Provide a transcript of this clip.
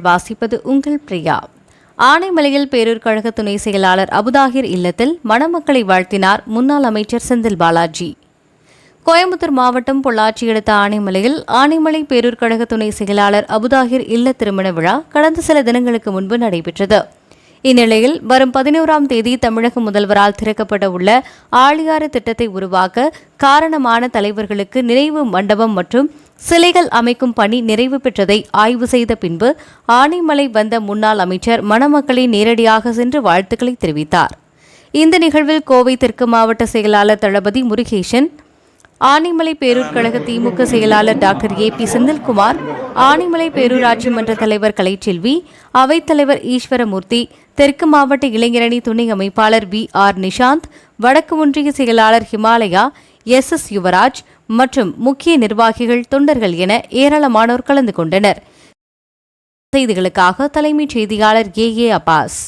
வாசிப்பது உங்கள் பிரியா. ஆனைமலையில் பேரூர் கழக துணை செயலாளர் அபுதாகிர் இல்லத்தில் மணமக்களை வாழ்த்தினார் முன்னாள் அமைச்சர் செந்தில் பாலாஜி. கோயம்புத்தூர் மாவட்டம் பொள்ளாச்சி அடுத்த ஆனைமலையில் ஆனைமலை பேரூர் கழக துணை செயலாளர் அபுதாகிர் இல்ல திருமண விழா கடந்த சில தினங்களுக்கு முன்பு நடைபெற்றது. இந்நிலையில் வரும் பதினோராம் தேதி தமிழக முதல்வரால் திறக்கப்பட உள்ள ஆழியாறு திட்டத்தை உருவாக்க காரணமான தலைவர்களுக்கு நினைவு மண்டபம் மற்றும் சிலைகள் அமைக்கும் பணி நிறைவு பெற்றதை ஆய்வு செய்த பின்பு ஆனைமலை வந்த முன்னாள் அமைச்சர் மணமக்களை நேரடியாக சென்று வாழ்த்துக்களை தெரிவித்தார். இந்த நிகழ்வில் கோவை தெற்கு மாவட்ட செயலாளர் தளபதி முருகேசன் ஆனைமலை பேரூர் கழக திமுக செயலாளர் doctor A P Senthilkumar Anaimalai பேரூராட்சி மன்ற தலைவர் கலைச்செல்வி அவைத்தலைவர் ஈஸ்வரமூர்த்தி தெற்கு மாவட்ட இளைஞரணி துணை அமைப்பாளர் வி ஆர் நிஷாந்த் வடக்கு ஒன்றிய செயலாளர் ஹிமாலயா எஸ் எஸ் யுவராஜ் மற்றும் முக்கிய நிர்வாகிகள் தொண்டர்கள் என ஏராளமானோர் கலந்து கொண்டனர். செய்திகளுக்காக தலைமைச் செய்தியாளர் ஏ ஏ அப்பாஸ்.